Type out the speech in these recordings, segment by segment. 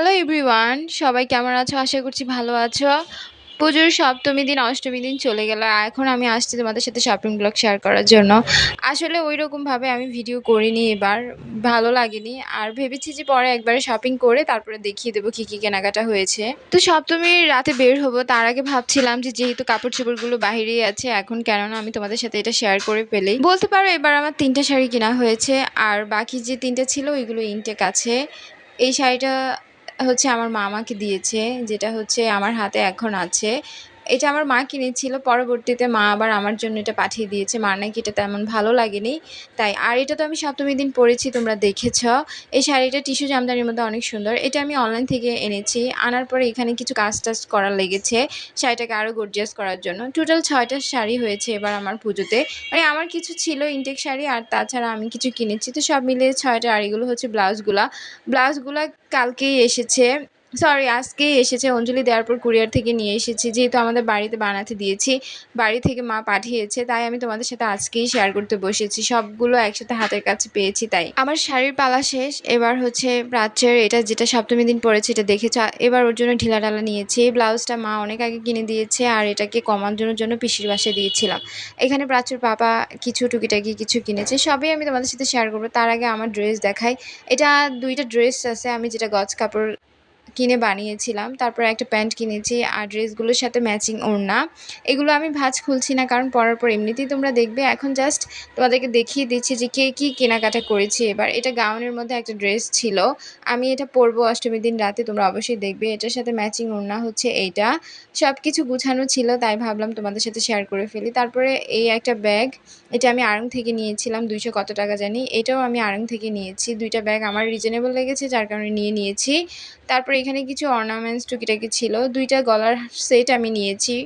Hello everyone সবাই কেমন আছো? আশা করছি ভালো আছো। পুজোর সপ্তমী দিন, অষ্টমী দিন চলে গেল। এখন আমি আসছি তোমাদের সাথে শপিং ব্লগ শেয়ার করার জন্য। আসলে ওই রকমভাবে আমি ভিডিও করিনি এবার। ভালো লাগেনি। আর ভেবেছি যে পরে একবারে শপিং করে তারপরে দেখিয়ে দেবো কী কী কেনাকাটা হয়েছে। তো সপ্তমীর রাতে বের হব। তার আগে ভাবছিলাম যে যেহেতু কাপড় চোপড়গুলো বাহিরেই আছে, এখন কেননা আমি তোমাদের সাথে এটা শেয়ার করে ফেলি। বলতে পারো এবার আমার তিনটা শাড়ি কেনা হয়েছে। আর বাকি যে তিনটা ছিল, ওইগুলো ইনটেক আছে। এই শাড়িটা হচ্ছে আমার মামাকে দিয়েছে যেটা হচ্ছে আমার হাতে এখন আছে। এটা আমার মা কিনেছিল, পরবর্তীতে মা আবার আমার জন্য এটা পাঠিয়ে দিয়েছে। মার নাকি এটা তেমন ভালো লাগেনি। তাই, আর এটা তো আমি সপ্তমী দিন পরেছি, তোমরা দেখেছ। এই শাড়িটা টিস্যু জামদানির মধ্যে অনেক সুন্দর। এটা আমি অনলাইন থেকে এনেছি। আনার পরে এখানে কিছু কাজ টাজ করা লেগেছে শাড়িটাকে আরও গর্জিয়াস করার জন্য। টোটাল ছয়টা শাড়ি হয়েছে এবার আমার পুজোতে। মানে আমার কিছু ছিল ইনটেক শাড়ি, আর তাছাড়া আমি কিছু কিনেছি। তো সব মিলিয়ে ছয়টা, আর এগুলো হচ্ছে ব্লাউজগুলা। ব্লাউজগুলা কালকেই এসেছে। সরি আজকেই এসেছে অঞ্জলি দেওয়ার পর কুরিয়ার থেকে নিয়ে এসেছি। যেহেতু আমাদের বাড়িতে বানাতে দিয়েছি, বাড়ি থেকে মা পাঠিয়েছে, তাই আমি তোমাদের সাথে আজকেই শেয়ার করতে বসেছি। সবগুলো একসাথে হাতের কাছে পেয়েছি তাই। আমার শাড়ির পালা শেষ, এবার হচ্ছে প্রাচ্যের এটা যেটা সপ্তমী দিন পরেছে এটা দেখেছে এবার ওর জন্য ঢিলা ঢালা নিয়েছি। এই ব্লাউজটা মা অনেক আগে কিনে দিয়েছে আর এটাকে কমানোর জন্য পিসির বাসায় দিয়েছিলাম। এখানে প্রাচ্যের পাপা কিছু টুকিটাকি কিছু কিনেছে, সবই আমি তোমাদের সাথে শেয়ার করব। তার আগে আমার ড্রেস দেখাই। এটা দুইটা ড্রেস আছে, আমি যেটা গজ কাপড় কিনে বানিয়েছিলাম। তারপর একটা প্যান্ট কিনেছি আর ড্রেসগুলোর সাথে ম্যাচিং ওড়না। এগুলো আমি ভাঁজ খুলছি না কারণ পরার পর এমনিতেই তোমরা দেখবে। এখন জাস্ট তোমাদেরকে দেখিয়ে দিচ্ছি যে কে কী কেনাকাটা করেছি। এবার এটা গাউনের মধ্যে একটা ড্রেস ছিল। আমি এটা পরবো অষ্টমীর দিন রাতে, তোমরা অবশ্যই দেখবে। এটার সাথে ম্যাচিং ওড়না হচ্ছে এইটা। সব কিছু গুছানো ছিল, তাই ভাবলাম তোমাদের সাথে শেয়ার করে ফেলি। তারপরে এই একটা ব্যাগ এটা আমি আড়ং থেকে নিয়েছিলাম, দুইশো কত টাকা জানি। এটাও আমি আড়ং থেকে নিয়েছি। দুইটা ব্যাগ আমার রিজনেবল লেগেছে, যার কারণে নিয়ে নিয়েছি। তারপর এখানে কিছু অর্নামেন্টস টুকিটাকি ছিল। দুইটা গলার সেট আমি নিয়েছি,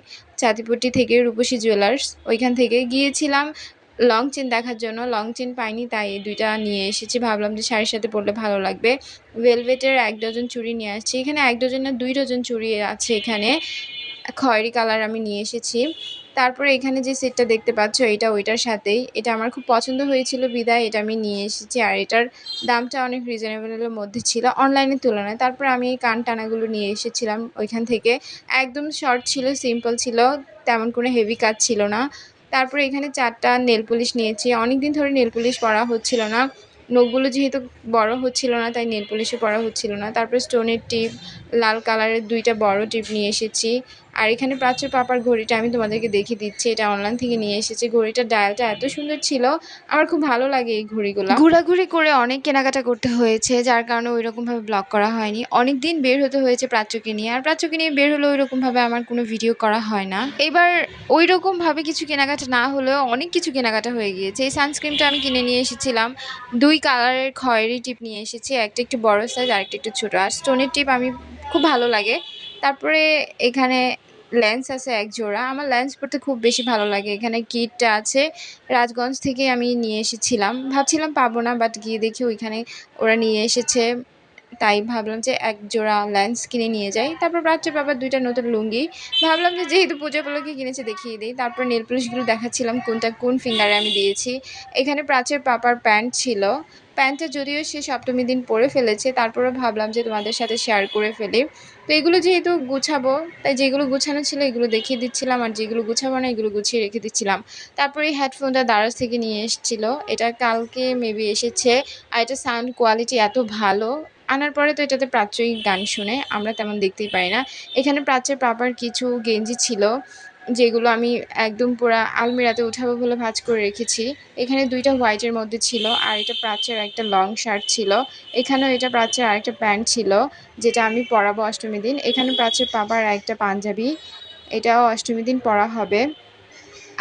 চাঁদিপট্টি থেকে রূপসী জুয়েলার্স ওইখান থেকে গিয়েছিলাম লং চেন দেখার জন্য। লং চেন পাইনি, তাই দুইটা নিয়ে এসেছি। ভাবলাম যে শাড়ির সাথে পরলে ভালো লাগবে। ভেলভেটের এক ডজন চুড়ি নিয়ে আসছি। এখানে এক ডজন না দুই ডজন চুড়ি আছে এখানে। খয়েরি কালার আমি নিয়ে এসেছি। তারপরে এখানে যে সেটটা দেখতে পাচ্ছ, এটা ওইটার সাথেই। এটা আমার খুব পছন্দ হয়েছিল বিদায়, এটা আমি নিয়ে এসেছি। আর এটার দামটা অনেক রিজনেবলের মধ্যে ছিল অনলাইনের তুলনায়। তারপর আমি এই কান টানাগুলো নিয়ে এসেছিলাম ওইখান থেকে। একদম শর্ট ছিল সিম্পল ছিল, তেমন কোনো হেভি কাজ ছিল না। তারপরে এখানে চারটা নেল পুলিশ নিয়েছি। অনেক দিন ধরে নেল পুলিশ পরা হচ্ছিল না। নখগুলো যেহেতু বড় হচ্ছিল না, তাই নেল পলিশও পরা হচ্ছিল না। তারপর স্টোনের টিপ লাল কালারের দুইটা বড় টিপ নিয়ে এসেছি। আর এখানে প্রাচ্যের পাপার ঘড়িটা আমি তোমাদেরকে দেখিয়ে দিচ্ছি। এটা অনলাইন থেকে নিয়ে এসেছি। ঘড়িটার ডায়ালটা এত সুন্দর ছিল। আমার খুব ভালো লাগে এই ঘড়িগুলো। ঘোরাঘুরি করে অনেক কেনাকাটা করতে হয়েছে, যার কারণে ওই রকমভাবে ব্লগ করা হয়নি। অনেক দিন বের হতে হয়েছে প্রাচ্যকে নিয়ে। আর প্রাচ্যকে নিয়ে বের হলে ওই রকমভাবে আমার কোনো ভিডিও করা হয় না। এবার ওই রকমভাবে কিছু কেনাকাটা না হলেও অনেক কিছু কেনাকাটা হয়ে গিয়েছে। এই সানস্ক্রিনটা আমি কিনে নিয়ে এসেছিলাম। দুই কালারের খয়েরি টিপ নিয়ে এসেছি। একটা একটু বড় সাইজ আর একটা একটু ছোটো। আর স্টোনের টিপ আমি খুব ভালো লাগে। তারপরে এখানে লেন্স আছে এক জোড়া। আমার লেন্স পড়তে খুব বেশি ভালো লাগে। এখানে কিটটা আছে। রাজগঞ্জ থেকে আমি নিয়ে এসেছিলাম। ভাবছিলাম পাবো না বাট গিয়ে দেখি ওইখানে ওরা নিয়ে এসেছে। তাই ভাবলাম যে এক জোড়া লেন্স কিনে নিয়ে যাই। তারপর প্রাচ্যের বাবার দুইটা নতুন লুঙ্গি। ভাবলাম যে যেহেতু পুজো উপলক্ষে কিনেছে দেখিয়ে দিই। তারপর নেল পুলিশগুলো দেখাচ্ছিলাম কোনটা কোন ফিঙ্গারে আমি দিয়েছি। এখানে প্রাচ্যের পাপার প্যান্ট ছিল। প্যান্টটা যদিও সে সপ্তমী দিন পরে ফেলেছে তারপরে ভাবলাম যে তোমাদের সাথে শেয়ার করে ফেলি। তো এগুলো যেহেতু গুছাবো, তাই যেগুলো গুছানো ছিল এগুলো দেখিয়ে দিচ্ছিলাম, আর যেগুলো গুছাবো না এগুলো গুছিয়ে রেখে দিচ্ছিলাম। তারপরে এই হেডফোনটা দারাজ থেকে নিয়ে এসেছিল। এটা কালকে মেবি এসেছে, আর এটা সাউন্ড কোয়ালিটি এত ভালো। আনার পরে তো এটাতে প্রাচ্যই গান শুনে আমরা তেমন দেখতেই পাই না। এখানে প্রাচ্যের পাপার কিছু গেঞ্জি ছিল, যেগুলো আমি একদম পুরা আলমিরাতে উঠাবো বলে ভাজ করে রেখেছি। এখানে দুইটা হোয়াইটের মধ্যে ছিল আর এটা প্রাচ্যের একটা লং শার্ট ছিল। এখানেও এটা প্রাচ্যের আরেকটা প্যান্ট ছিল, যেটা আমি পরাবো অষ্টমী দিন। এখানে প্রাচ্যের পাপার একটা পাঞ্জাবি, এটাও অষ্টমী দিন পরা হবে।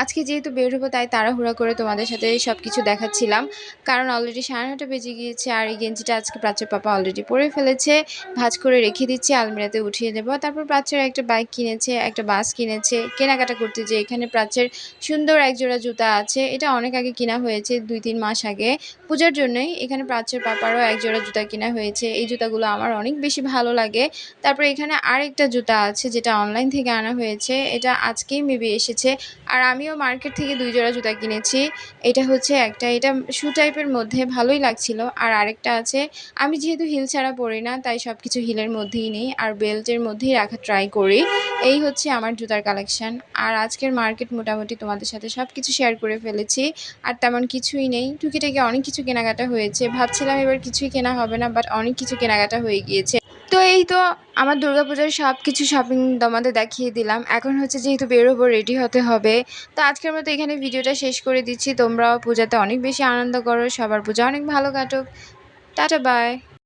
আজকে যেহেতু বের হব, তাই তাড়াহুড়া করে তোমাদের সাথে সব কিছু দেখাচ্ছিলাম। কারণ অলরেডি সাড়ে নটা বেজে গিয়েছে আর এই গেঞ্জিটা আজকে প্রাচ্যের পাপা অলরেডি পরে ফেলেছে। ভাজ করে রেখে দিচ্ছি, আলমিরাতে উঠিয়ে দেবো তারপর প্রাচ্যের একটা বাইক কিনেছে, একটা বাস কিনেছে, কেনাকাটা করতে যে এখানে প্রাচ্যের সুন্দর এক জোড়া জুতা আছে। এটা অনেক আগে কিনা হয়েছে, দুই তিন মাস আগে। পূজার জন্যই এখানে প্রাচ্যের পাপারও এক জোড়া জুতা কিনা হয়েছে। এই জুতাগুলো আমার অনেক বেশি ভালো লাগে। তারপর এখানে আরেকটা জুতা আছে, যেটা অনলাইন থেকে আনা হয়েছে। এটা আজকেই মেবি এসেছে। আর আমি আমিও মার্কেট থেকে দুই জোড়া জুতা কিনেছি। এটা হচ্ছে একটা, এটা শু টাইপের মধ্যে ভালোই লাগছিল। আর আরেকটা আছে, আমি যেহেতু হিল ছাড়া পরি না, তাই সব কিছু হিলের মধ্যেই নেই। আর বেল্টের মধ্যেই রাখা ট্রাই করি। এই হচ্ছে আমার জুতার কালেকশন আর আজকের মার্কেট মোটামুটি তোমাদের সাথে সব কিছু শেয়ার করে ফেলেছি। আর তেমন কিছুই নেই। টুকিটাকি অনেক কিছু কেনাকাটা হয়েছে। ভাবছিলাম এবার কিছুই কেনা হবে না বাট অনেক কিছু কেনাকাটা হয়ে গিয়েছে। তো এই তো আমার দুর্গাপূজার সব কিছু শপিং তোমাদের দেখিয়ে দিলাম। এখন হচ্ছে যেহেতু বেরোবো রেডি হতে হবে, তো আজকের মতো এখানে ভিডিওটা শেষ করে দিচ্ছি। তোমরাও পূজাতে অনেক বেশি আনন্দ করো, সবার পূজা অনেক ভালো কাটুক। Tata bye